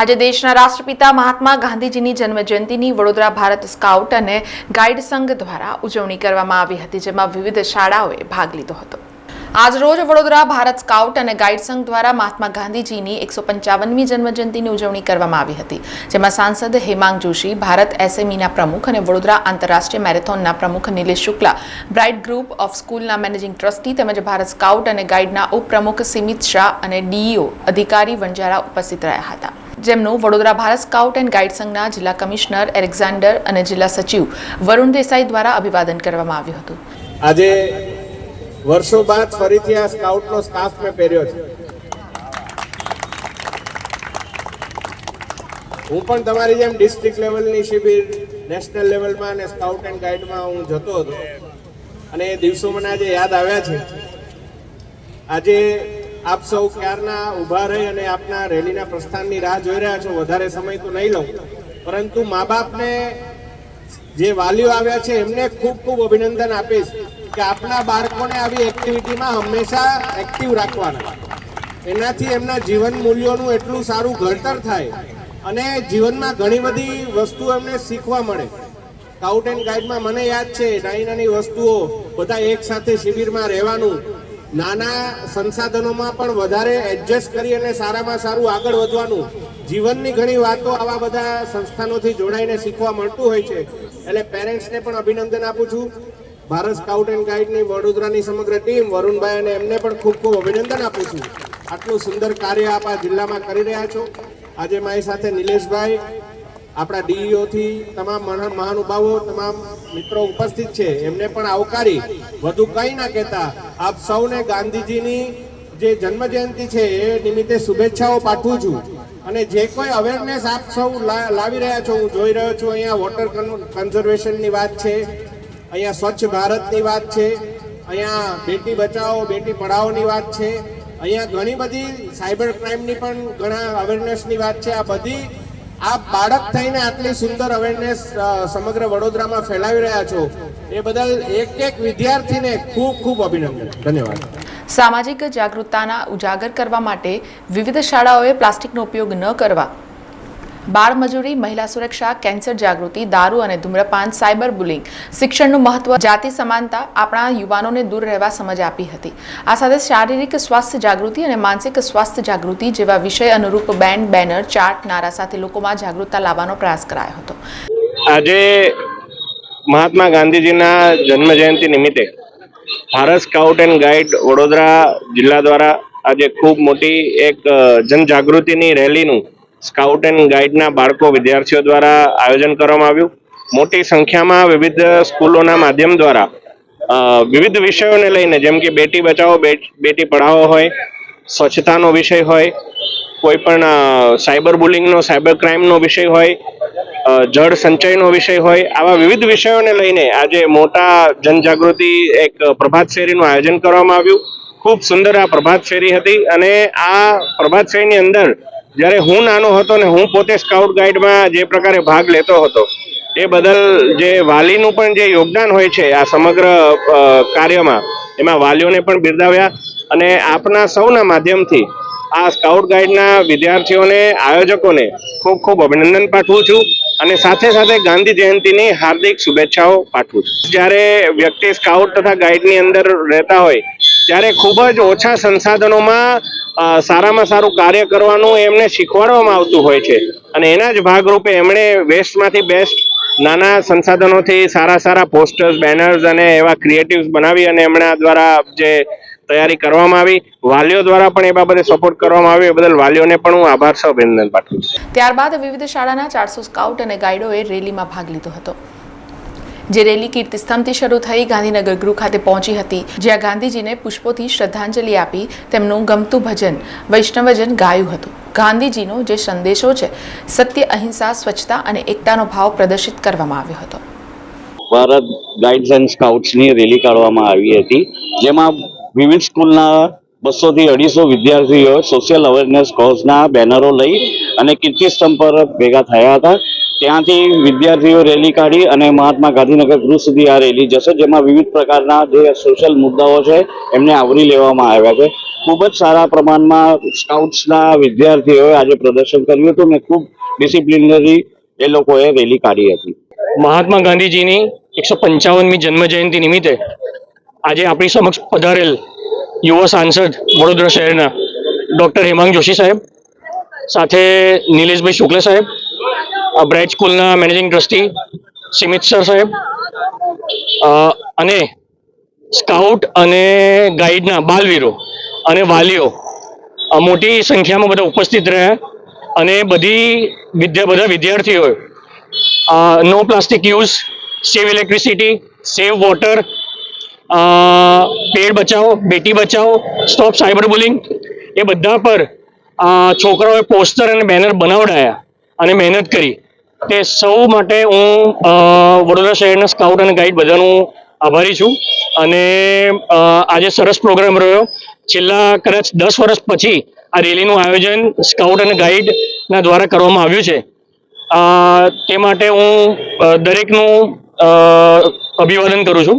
આજે દેશના રાષ્ટ્રપિતા મહાત્મા ગાંધીજીની જન્મજયંતિની વડોદરા ભારત સ્કાઉટ અને ગાઈડ સંઘ દ્વારા ઉજવણી કરવામાં આવી હતી, જેમાં વિવિધ શાળાઓએ ભાગ લીધો હતો. આજરોજ વડોદરા ભારત સ્કાઉટ અને ગાઈડ સંઘ દ્વારા મહાત્મા ગાંધીજીની એકસો પંચાવનમી જન્મજયંતિની ઉજવણી કરવામાં આવી હતી, જેમાં સાંસદ હેમાંગ જોશી, ભારત એસએમઈના પ્રમુખ અને વડોદરા આંતરરાષ્ટ્રીય મેરેથોનના પ્રમુખ Nilesh Shukla, bright group of સ્કૂલના મેનેજિંગ ટ્રસ્ટી તેમજ ભારત સ્કાઉટ અને ગાઈડના ઉપપ્રમુખ સિમિત શાહ અને ડીઈઓ અધિકારી વંજારા ઉપસ્થિત રહ્યા હતા. જેમનું Vadodara Bharat scout and guide સંઘના જિલ્લા કમિશનર એલેક્ઝાન્ડર અને જિલ્લા સચિવ વરુણ દેસાઈ દ્વારા અભિવાદન કરવામાં આવ્યું હતું. આજે વર્ષો બાદ ફરીથી આ સ્કાઉટનો સ્કાફ મેં પહેર્યો છે. હું પણ તમારી જેમ ડિસ્ટ્રિક્ટ લેવલની શિબિર નેશનલ લેવલમાં અને સ્કાઉટ એન્ડ ગાઈડમાં હું જતો હતો. અને એ દિવસો મને આજે યાદ આવ્યા છે. આજે આપ સૌ ક્યારના ઊભા રહી અને આપના રેલીના પ્રસ્થાનની રાહ જોઈ રહ્યા છો, વધારે સમય તો નહીં લઉં. પરંતુ મા બાપને જે વાલીઓ આવ્યા છે, એમને ખૂબ ખૂબ અભિનંદન આપીશ. કે આપણા બાળકોને આવી એક્ટિવિટીમાં હંમેશા એક્ટિવ રાખવાના. એનાથી એમના જીવન મૂલ્યોનું એટલું સારું ઘડતર થાય અને જીવનમાં ઘણી બધી વસ્તુઓ એમને શીખવા મળે. સ્કાઉટ એન્ડ ગાઈડમાં મને યાદ છે, નાની નાની વસ્તુઓ બધા એક સાથે શિબિરમાં રહેવાનું. નાના સંસાધનોમાં પણ વધારે એડજસ્ટ કરી અને સારામાં સારું આગળ વધવાનું. જીવનની ઘણી વાતો આવા બધા સંસ્થાનોથી જોડાઈને શીખવા મળતું હોય છે. એટલે પેરેન્ટ્સને પણ અભિનંદન આપું છું. ભારત સ્કાઉટ એન્ડ ગાઈડની વડોદરાની સમગ્ર ટીમ વરુણભાઈ અને એમને પણ ખૂબ ખૂબ અભિનંદન આપું છું. આટલું સુંદર કાર્ય આપ આ જિલ્લામાં કરી રહ્યા છો. આજે મારી સાથે નિલેશભાઈ, આપણા ડીઈઓથી તમામ મહાન મહાનુભાવો, તમામ મિત્રો ઉપસ્થિત છે. એમને પણ આવકારી વધુ કંઈ ના કહેતા. આપ સૌને ગાંધીજીની જે જન્મ જયંતિ છે એ નિમિત્તે શુભેચ્છાઓ પાઠવું છું. અને જે કોઈ અવેરનેસ આપ સૌ લાવી રહ્યા છો, હું જોઈ રહ્યો છું, અહીંયા વોટર કન્ઝર્વેશનની વાત છે. અહીંયા સ્વચ્છ ભારતની વાત છે, અહીંયા બેટી બચાવો, બેટી પઢાઓની વાત છે, અહીંયા ઘણી બધી સાયબર ક્રાઇમની પણ ઘણા અવેરનેસની વાત છે. આ બધી આ બાળક થઈને આટલી સુંદર અવેરનેસ સમગ્ર વડોદરામાં ફેલાવી રહ્યા છો. એ બદલ એક એક વિદ્યાર્થીને ખૂબ ખૂબ અભિનંદન. ધન્યવાદ. સામાજિક જાગૃતતાના ઉજાગર કરવા માટે વિવિધ શાળાઓએ પ્લાસ્ટિકનો ઉપયોગ ન કરવા બાળ મજૂરી, મહિલા સુરક્ષા, કેન્સર જાગૃતિ, દારૂ અને ધૂમ્રપાન, સાયબર બુલિંગ શિક્ષણનું મહત્વ, જાતિ સમાનતા આપણા યુવાનોને દૂર રહેવા સમજ આપી હતી. આ સાથે શારીરિક સ્વાસ્થ્ય જાગૃતિ અને માનસિક સ્વાસ્થ્ય જાગૃતિ જેવા વિષય અનુરૂપ બેન્ડ બેનર ચાર્ટ નારા સાથે લોકોમાં જાગૃતતા લાવવાનો પ્રયાસ કરાયો હતો. આજે મહાત્મા ગાંધીજીના જન્મ જયંતિ નિમિત્તે Bharat scout and guide Vadodara જિલ્લા દ્વારા આજે ખૂબ મોટી એક જનજાગૃતિની રેલીનું સ્કાઉટ એન્ડ ગાઈડના બાળકો વિદ્યાર્થીઓ દ્વારા આયોજન કરવામાં આવ્યું. મોટી સંખ્યામાં વિવિધ સ્કૂલોના માધ્યમ દ્વારા વિવિધ વિષયોને લઈને, જેમ કે બેટી બચાવો બેટી પઢાવો હોય, સ્વચ્છતાનો વિષય હોય, કોઈ પણ સાયબર બુલિંગનો, સાયબર ક્રાઇમનો વિષય હોય જળ સંચયનો વિષય હોય, આવા વિવિધ વિષયોને લઈને આજે મોટા જનજાગૃતિ એક પ્રભાત શેરીનું આયોજન કરવામાં આવ્યું. ખૂબ સુંદર આ પ્રભાત ફેરી હતી અને આ પ્રભાત ફેરીની અંદર જ્યારે હું નાનો હતો ને હું પોતે સ્કાઉટ ગાઈડમાં જે પ્રકારે ભાગ લેતો હતો, એ બદલ જે વાલીનું પણ જે યોગદાન હોય છે આ સમગ્ર કાર્યમાં, એમાં વાલીઓને પણ બિરદાવ્યા અને આપના સૌના માધ્યમથી આ સ્કાઉટ ગાઈડના વિદ્યાર્થીઓને, આયોજકોને ખૂબ ખૂબ અભિનંદન પાઠવું છું અને સાથે સાથે ગાંધી જયંતિની હાર્દિક શુભેચ્છાઓ પાઠવું છું. જ્યારે વ્યક્તિ સ્કાઉટ તથા ગાઈડની અંદર રહેતા હોય ત્યારે ખૂબ જ ઓછા સંસાધનોમાં સારામાં સારું કાર્ય કરવાનું એમને શીખવાડવામાં આવતું હોય છે. અને એના જ ભાગરૂપે એમણે વેસ્ટમાંથી બેસ્ટ નાના સંસાધનોથી સારા સારા પોસ્ટર્સ, બેનર્સ અને એવા ક્રિએટિવ્સ બનાવી અને એમના દ્વારા જે તૈયારી કરવામાં આવી. વાલીઓ દ્વારા પણ એ બાબતે સપોર્ટ કરવામાં આવ્યો. એ બદલ વાલીઓને પણ હું આભાર સૌ અભિનંદન પાઠવું ત્યારબાદ વિવિધ શાળાના ચારસો સ્કાઉટ અને ગાઈડોએ રેલીમાં ભાગ લીધો હતો. જે રેલી કીર્તિસ્તંભથી શરૂ થઈ ગાંધીનગર ગૃહ ખાતે પહોંચી હતી, જ્યાં ગાંધીજીને પુષ્પોથી શ્રદ્ધાંજલિ આપી તેમનું ગમતું ભજન, વૈષ્ણવજન ગાયું હતું. ગાંધીજીનો જે સંદેશો છે, સત્ય, અહિંસા, સ્વચ્છતા અને એકતાનો ભાવ પ્રદર્શિત કરવામાં આવ્યો હતો. ભારત ગાઈડ્સ એન્ડ સ્કાઉટ્સની રેલી કાઢવામાં આવી હતી, જેમાં વિવિધ સ્કૂલના બસોથી અઢીસો વિદ્યાર્થીઓ સોશિયલ અવેરનેસ કોઝના બેનરો લઈ અને કીર્તિસ્તંભ પર ભેગા થયા હતા. ત્યાંથી વિદ્યાર્થીઓ રેલી કાઢી અને મહાત્મા ગાંધીનગર ગૃહ સુધી આ રેલી જશે, જેમાં વિવિધ પ્રકારના જે સોશિયલ મુદ્દાઓ છે, એમને આવરી લેવામાં આવ્યા છે. ખૂબ જ સારા પ્રમાણમાં સ્કાઉટ્સના વિદ્યાર્થીઓએ આજે પ્રદર્શન કર્યું હતું અને ખૂબ ડિસિપ્લિનરી એ લોકોએ રેલી કાઢી હતી. મહાત્મા ગાંધીજીની એકસો પંચાવનમી જન્મ જયંતિ નિમિત્તે આજે આપણી સમક્ષ પધારેલ યુવા સાંસદ વડોદરા શહેરના ડૉક્ટર હેમાંગ જોશી સાહેબ, સાથે નિલેશભાઈ શુક્લ સાહેબ બ્રાઇટ સ્કૂલના મેનેજિંગ ટ્રસ્ટી સિમિત સર સાહેબ. અને સ્કાઉટ અને ગાઈડના બાલવીરો અને વાલીઓ મોટી સંખ્યામાં બધા ઉપસ્થિત રહ્યા અને બધી વિદ્યા, બધા વિદ્યાર્થીઓએ no plastic use, save electricity, save water pad બચાવો, Beti Bachao, stop cyber bullying એ બધા પર છોકરાઓએ પોસ્ટર અને બેનર બનાવડાયા અને મહેનત કરી. તે સૌ માટે હું વડોદરા શહેરના સ્કાઉટ અને ગાઈડ બધાનું આભારી છું. અને આજે સરસ પ્રોગ્રામ રહ્યો. છેલ્લા કદાચ દસ વર્ષ પછી આ રેલીનું આયોજન સ્કાઉટ અને ગાઈડના દ્વારા કરવામાં આવ્યું છે. તે માટે હું દરેકનું અભિવાદન કરું છું.